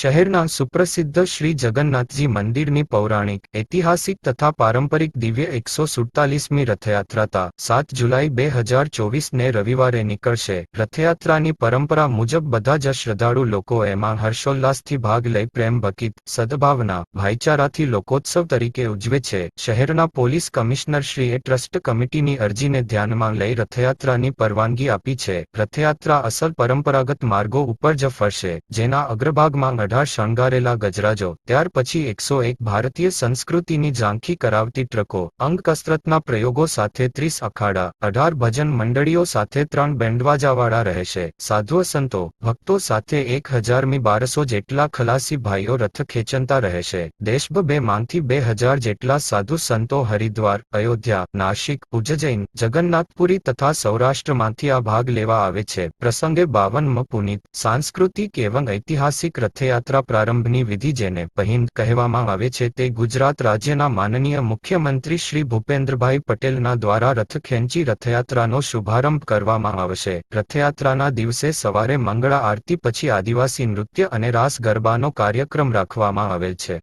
શહેરના સુપ્રસિદ્ધ શ્રી જગન્નાથજી મંદિરની પૌરાણિક, ઐતિહાસિક તથા પારંપરિક દિવ્ય એકસો સુડતાલીસમી રથયાત્રા સાત જુલાઈ બે હજાર ચોવીસને રવિવારે નીકળશે. રથયાત્રાની પરંપરા મુજબ બધા જ શ્રદ્ધાળુ લોકો એમાં હર્ષોલ્લાસથી ભાગ લઈ પ્રેમ, ભકિત, સદભાવના, ભાઈચારાથી લોકોત્સવ તરીકે ઉજવે છે. શહેરના પોલીસ કમિશનર શ્રીએ ટ્રસ્ટ કમિટીની અરજીને ધ્યાનમાં લઈ રથયાત્રાની પરવાનગી આપી છે. રથયાત્રા અસલ પરંપરાગત માર્ગો ઉપર જ ફરશે, જેના અગ્રભાગમાં અઢાર શણગારેલા ગજરાજો, ત્યાર પછી એકસો એક ભારતીય સંસ્કૃતિની ઝાંખી કરાવતી ટ્રકો અંગ કસરતના પ્રયોગો સાથે ત્રીસ અખાડા, અઢાર ભજન મંડળીઓ સાથે ત્રણ બેન્ડવાજાવાળા રહેશે સાધુ સંતો, ભક્તો સાથે એક હજારમી બારસો જેટલા ખલાસી ભાઈઓ રથ ખેંચનતા રહેશે, દેશભ બે માંથી બે હજાર જેટલા સાધુ સંતો હરિદ્વાર, અયોધ્યા નાશિક ઉજ્જૈન, જગન્નાથપુરી તથા સૌરાષ્ટ્રમાંથી આ ભાગ લેવા આવે છે, પ્રસંગે બાવનમ પુનિત, સાંસ્કૃતિક એવં ઐતિહાસિક રથયાત્રા પ્રારંભની વિધિ જેને પહિંદ કહેવામાં આવે છે તે ગુજરાત રાજ્યના માનનીય મુખ્યમંત્રી શ્રી ભૂપેન્દ્રભાઈ પટેલના દ્વારા રથ ખેંચી રથયાત્રાનો શુભારંભ કરવામાં આવશે. રથયાત્રાના દિવસે સવારે મંગળા આરતી પછી આદિવાસી નૃત્ય અને રાસ ગરબાનો કાર્યક્રમ રાખવામાં હોય છે.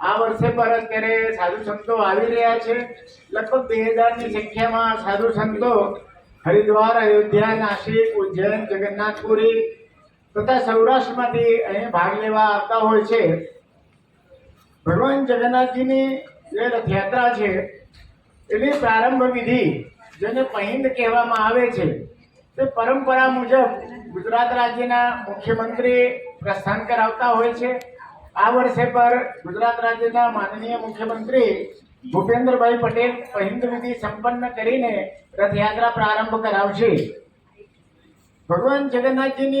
આ વર્ષે પર અત્યારે સાધુ સંતો આવી રહ્યા છે. લગભગ બે હજારની સંખ્યામાં સાધુ સંતો હરિદ્વાર, અયોધ્યા, નાસિક, ઉજ્જૈન, જગન્નાથપુરી તથા સૌરાષ્ટ્રમાંથી અહીં ભાગ લેવા આવતા હોય છે. ભગવાન જગન્નાથજીની જે રથયાત્રા છે, એની પ્રારંભ વિધિ જેને પહિંદ કહેવામાં આવે છે, તે પરંપરા મુજબ ગુજરાત રાજ્યના મુખ્યમંત્રી પ્રસ્થાન કરાવતા હોય છે. આ વર્ષે પર ગુજરાત રાજ્યના માનનીય મુખ્યમંત્રી ભૂપેન્દ્રભાઈ પટેલ પહિંદ સંપન્ન કરીને રથયાત્રા પ્રારંભ કરાવશે. ભગવાન જગન્નાથજીની